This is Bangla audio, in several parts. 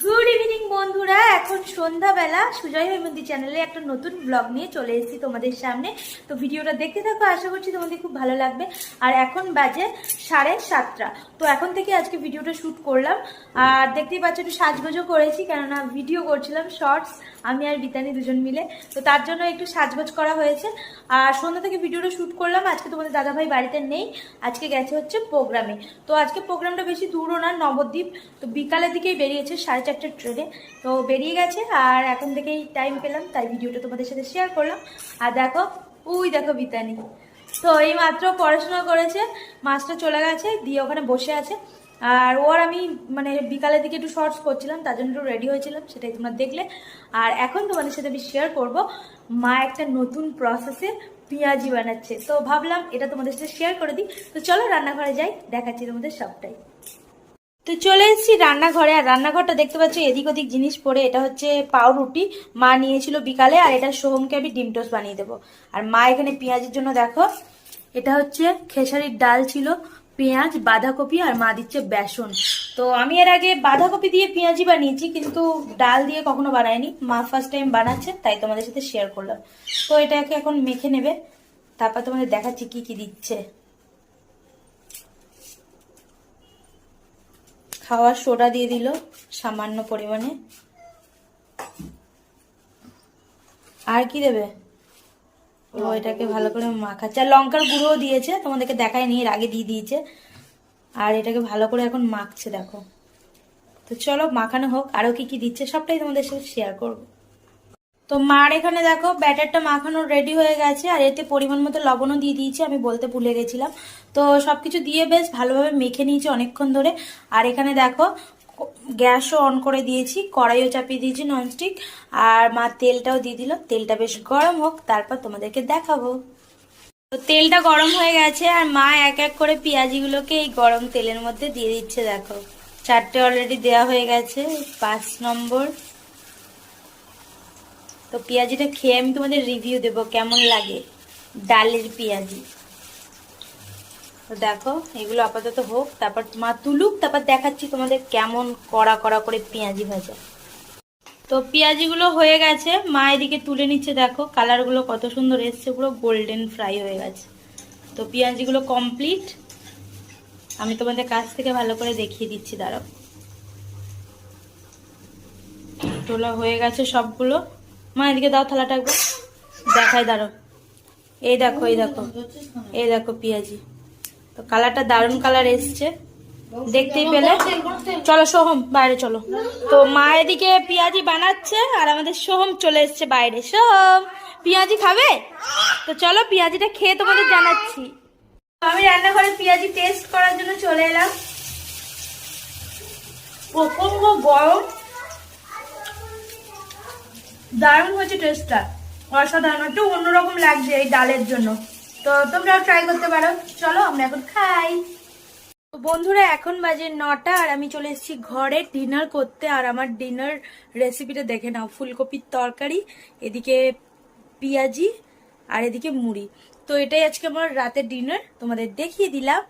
গুড ইভিনিং বন্ধুরা। এখন সন্ধ্যাবেলা। সুজয় হৈমন্তী চ্যানেলে একটা নতুন ব্লগ নিয়ে চলে এসেছি তোমাদের সামনে। তো ভিডিওটা দেখতে থাকো, আশা করছি তোমাদের খুব ভালো লাগবে। আর এখন বাজে সাড়ে সাতটা। তো এখন থেকে আজকে ভিডিওটা শ্যুট করলাম। আর দেখতেই পাচ্ছ, একটু সাজগোজও করেছি, কেননা ভিডিও করছিলাম শর্টস আমি আর বিতানি দুজন মিলে। তো তার জন্য একটু সাজগোজ করা হয়েছে। আর সন্ধ্যা থেকে ভিডিওটা শ্যুট করলাম। আজকে তোমাদের দাদাভাই বাড়িতে নেই। আজকে গেছে হচ্ছে প্রোগ্রামে তো আজকে প্রোগ্রামটা বেশি দূরও না, নবদ্বীপ। তো বিকালের দিকেই বেরিয়েছে সাড়ে চারটের ট্রেনে। তো বেরিয়ে গেছে আর এখন থেকেই টাইম পেলাম, তাই ভিডিওটা তোমাদের সাথে শেয়ার করলাম। আর দেখো উই দেখো বিতানি। তো এই মাত্র পড়াশোনা করেছে মাস্টার চলে গেছে, দিয়ে ওখানে বসে আছে। আর ওর আমি মানে বিকালের দিকে একটু শর্টস করছিলাম তার জন্য একটু রেডি হয়েছিলাম, সেটাই তোমরা দেখলে। আর এখন তোমাদের সাথে আমি শেয়ার করব, মা একটা নতুন প্রসেসে পেঁয়াজি বানাচ্ছে। তো ভাবলাম এটা তোমাদের সাথে শেয়ার করে দিই। তো চলো রান্নাঘরে যাই, দেখাচ্ছি তোমাদের সবটাই। তো চলে এসেছি রান্নাঘরে, আর রান্নাঘরটা দেখতে পাচ্ছ এদিক ওদিক জিনিস পড়ে। এটা হচ্ছে পাউরুটি। মা নিয়েছিল বিকালে, আর এটা সোহমকে আমি ডিম টোস্ট বানিয়ে দেবো। আর মা এখানে পেঁয়াজের জন্য দেখো, এটা হচ্ছে খেসারির ডাল ছিল, পেঁয়াজ, বাঁধাকপি, আর মা দিচ্ছে বেসন। তো আমি এর আগে বাঁধাকপি দিয়ে পেঁয়াজি বানিয়েছি, কিন্তু ডাল দিয়ে কখনো বানাইনি। মা ফার্স্ট টাইম বানাচ্ছে, তাই তোমাদের সাথে শেয়ার করলাম। তো এটাকে এখন মেখে নেবে। তারপর তোমাদের দেখাচ্ছি কি কি দিচ্ছে। খাওয়ার সোডা দিয়ে দিল সামান্য পরিমাণে। আর কি দেবে? ও এটাকে ভালো করে মাখাচ্ছে। আর লঙ্কার গুঁড়োও দিয়েছে তোমাদেরকে দেখায় নিয়ে এর আগে দিয়ে দিয়েছে। আর এটাকে ভালো করে এখন মাখছে দেখো। তো চলো মাখানো হোক। আরও কি কি দিচ্ছে সবটাই তোমাদের সাথে শেয়ার করব। তো মার এখানে দেখো, ব্যাটারটা মাখানো রেডি হয়ে গেছে, আর এতে পরিমাণ মতো লবণও দিয়ে দিয়েছি, আমি বলতে ভুলে গেছিলাম। তো সব কিছু দিয়ে বেশ ভালোভাবে মেখে নিয়েছি অনেকক্ষণ ধরে। আর এখানে দেখো গ্যাসও অন করে দিয়েছি, কড়াইও চাপিয়ে দিয়েছি ননস্টিক আর মা তেলটাও দিয়ে দিল। তেলটা বেশ গরম হোক, তারপর তোমাদেরকে দেখাবো। তো তেলটা গরম হয়ে গেছে, আর মা এক এক করে পেঁয়াজিগুলোকে এই গরম তেলের মধ্যে দিয়ে দিচ্ছে, দেখো। চারটে অলরেডি দেওয়া হয়ে গেছে, পাঁচ নম্বর। তো পেঁয়াজিটা খেয়ে আমি তোমাদের রিভিউ দেব, কেমন লাগে? ডালের পেঁয়াজি। তো দেখো, এগুলো আপাতত হোক, তারপর মা তুলুক, তারপর দেখাচ্ছি তোমাদের কেমন কড়া কড়া করে পেঁয়াজি ভাজা। তো পেঁয়াজিগুলো হয়ে গেছে, মা এদিকে তুলে নিচ্ছে, দেখো, কালারগুলো কত সুন্দর এসছে, পুরো গোল্ডেন ফ্রাই হয়ে গেছে। তো পেঁয়াজিগুলো কমপ্লিট আমি তোমাদের কাছ থেকে ভালো করে দেখিয়ে দিচ্ছি, দাঁড়াও। তোলা হয়ে গেছে সবগুলো। মা, এদিকে দাও থালাটা একবার। দেখাই দাঁড়ো এই দেখো এই দেখো। এই দেখো পেঁয়াজি। তো কালারটা দারুণ কালার এসছে। দেখতেই পেলে? চলো, সোহম, বাইরে চলো। তো মা এদিকে পেঁয়াজি বানাচ্ছে, আর আমাদের সোহম চলে এসছে বাইরে। সোহম, পেঁয়াজি খাবে? তো চলো, পেঁয়াজিটা খেয়ে তোমাদের জানাচ্ছি। আমি রান্নাঘরে পেঁয়াজি টেস্ট করার জন্য চলে এলাম। প্রচণ্ড গরম। দারুণ হয়েছে টেস্টটা অসাধারণ, একটু অন্যরকম লাগছে এই ডালের জন্য। তো তোমরাও ট্রাই করতে পারো। চলো, আমরা এখন খাই। বন্ধুরা, এখন বাজে নটা আর আমি চলে এসেছি ঘরে ডিনার করতে। আর আমার ডিনার রেসিপিটা দেখে নাও। ফুলকপির তরকারি, এদিকে পেঁয়াজি, আর এদিকে মুড়ি। তো এটাই আজকে আমার রাতের ডিনার তোমাদের দেখিয়ে দিলাম।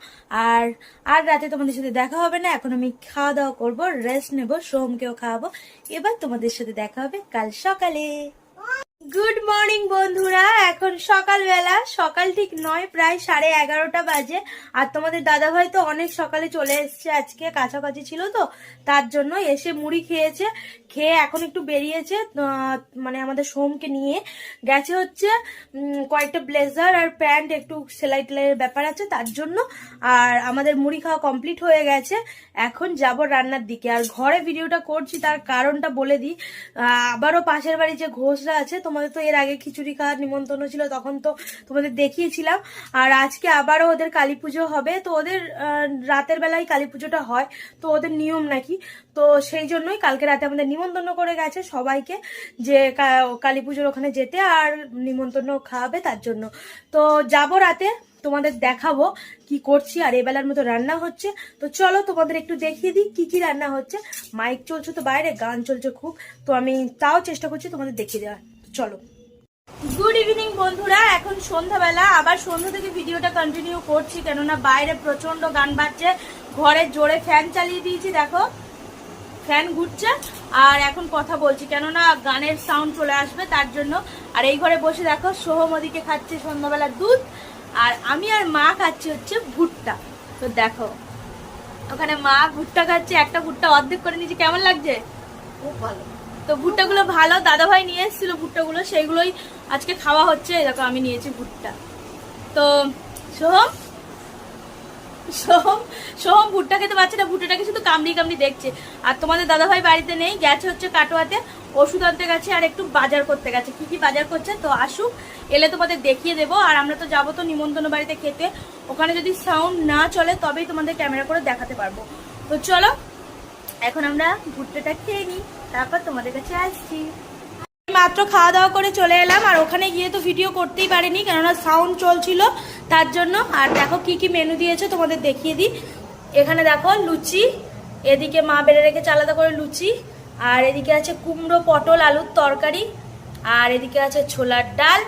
আর আর রাতে তোমাদের সাথে দেখা হবে না, এখন আমি খাওয়া দাওয়া করব রেস্ট নেব সোহমকেও খাওয়াবো। এবার তোমাদের সাথে দেখা হবে কাল সকালে। গুড মর্নিং বন্ধুরা। এখন সকালবেলা, সকাল ঠিক নয়, প্রায় সাড়ে এগারোটা বাজে। আর তোমাদের দাদাভাই তো অনেক সকালে চলে এসছে আজকে, কাছাকাছি ছিল তো, তার জন্য এসে মুড়ি খেয়েছে। খেয়ে এখন একটু বেরিয়েছে মানে আমাদের সোমকে নিয়ে। গেছে হচ্ছে কয়েকটা ব্লেজার আর প্যান্ট, একটু সেলাই টেলাইয়ের ব্যাপার আছে তার জন্য। আর আমাদের মুড়ি খাওয়া কমপ্লিট হয়ে গেছে। এখন যাব রান্নার দিকে। আর ঘরে ভিডিওটা করছি, তার কারণটা বলে দিই। আবারও পাশের বাড়ি যে ঘোষরা আছে তোমাদের তো এর আগে খিচুড়ি খাওয়ার নিমন্ত্রণ ছিল, তখন তো তোমাদের দেখিয়েছিলাম। আর আজকে আবারও ওদের কালী পুজো হবে, তো ওদের রাতের বেলায় কালী পুজোটা হয়, তো ওদের নিয়ম নাকি? তো সেই জন্যই কালকে রাতে আমাদের নিমন্ত্রণ করে গেছে সবাইকে যে কালী পুজোর ওখানে যেতে আর নিমন্ত্রণ খাওয়াবে তার জন্য। তো যাব রাতে, তোমাদের দেখাবো কি করছি, আর এবেলার মতো রান্না হচ্ছে। তো চলো তোমাদের একটু দেখিয়ে দিই কি কি রান্না হচ্ছে। মাইক চলছে তো বাইরে, গান চলছে খুব, তো আমি তাও চেষ্টা করছি তোমাদের দেখিয়ে দেওয়ার। চলো। গুড ইভিনিং বন্ধুরা। এখন সন্ধ্যাবেলা। আবার সন্ধ্যা থেকে ভিডিওটা কন্টিনিউ করছি, কেননা বাইরে প্রচণ্ড গান বাজছে। ঘরে জোরে ফ্যান চালিয়ে দিয়েছি, দেখো। ফ্যান ঘুরছে, আর এখন কথা বলছি, কেননা গানের সাউন্ড চলে আসবে, তার জন্য। আর এই ঘরে বসে দেখো, সোহম ওদিকে খাচ্ছে সন্ধ্যাবেলা দুধ, আর আমি আর মা খাচ্ছি হচ্ছে ভুট্টা। তো দেখো, ওখানে মা ভুট্টা খাচ্ছে, একটা ভুট্টা অর্ধেক করে নিয়েছে, কেমন লাগছে? খুব ভালো। তো ভুট্টাগুলো ভালো দাদাভাই নিয়ে এসেছিল ভুট্টাগুলো, সেইগুলোই আজকে খাওয়া হচ্ছে। দেখো, আমি নিয়েছি ভুট্টা। তো সোহম সোহম সোহম ভুট্টা খেতে পারছে না, ভুট্টাটাকে শুধু কামড়ি কামড়ি দেখছে। আর তোমাদের দাদাভাই বাড়িতে নেই, গেছে হচ্ছে কাটোয়াতে। ওষুধ আনতে গেছে আর একটু বাজার করতে গেছে। কি কি বাজার করছে? তো আসুক, এলে তোমাদের দেখিয়ে দেবো। আর আমরা তো যাব তো নিমন্ত্রণ বাড়িতে খেতে। ওখানে যদি সাউন্ড না চলে, তবেই তোমাদের ক্যামেরা করে দেখাতে পারব। তো চলো, এখন আমরা ভুট্টাটা খেয়ে নিই। তারপর তোমাদের কাছে আসছি। মাত্র খাওয়া দাওয়া করে চলে এলাম, আর ওখানে গিয়ে তো ভিডিও করতেই পারিনি, কেননা সাউন্ড চলছিল, তার জন্য। আর দেখো কি কি মেনু দিয়েছে, তোমাদের দেখিয়ে দিই। এখানে দেখো লুচি, এদিকে মা বেড়ে রেখেছে আলাদা করে লুচি, আর এদিকে আছে কুমড়ো, পটল, আলুর তরকারি, আর এদিকে আছে ছোলার ডাল,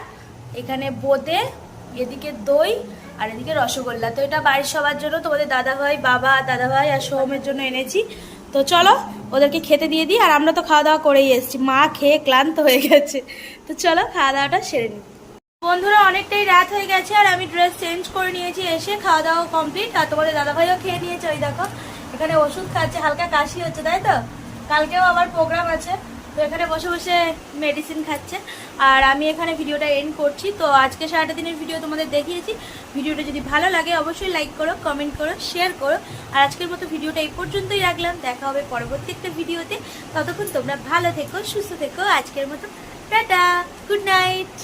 এখানে বোঁদে, এদিকে দই, আর এদিকে রসগোল্লা। তো এটা বাড়ির সবার জন্য, তোমাদের দাদাভাই, বাবা, দাদাভাই আর সোহমের জন্য এনেছি। তো চলো, ওদেরকে খেতে দিয়ে দিই, আর আমরা তো খাওয়া দাওয়া করেই এসেছি। মা খেয়ে ক্লান্ত হয়ে গেছে। তো চলো, খাওয়া দাওয়াটা সেরে নিই। বন্ধুরা, অনেকটাই রাত হয়ে গেছে, আর আমি ড্রেস চেঞ্জ করে নিয়েছি, এসে খাওয়া দাওয়া কমপ্লিট আর তোমাদের দাদাভাইও খেয়ে নিয়েছে ওই দেখো। এখানে ওষুধ খাচ্ছে, হালকা কাশি হচ্ছে, তাই তো? কালকেও আবার প্রোগ্রাম আছে। তো এখানে বসে বসে মেডিসিন খাচ্ছে। আর আমি এখানে ভিডিওটা এন্ড করছি। তো আজকে সারাটা দিনের ভিডিও তোমাদের দেখিয়েছি। ভিডিওটা যদি ভালো লাগে অবশ্যই লাইক করো কমেন্ট করো শেয়ার করো। আর আজকের মতো ভিডিওটা এই পর্যন্তই রাখলাম। দেখা হবে পরবর্তী একটা ভিডিওতে। ততক্ষণ তোমরা ভালো থেকো, সুস্থ থেকো। আজকের মতো টাটা গুড নাইট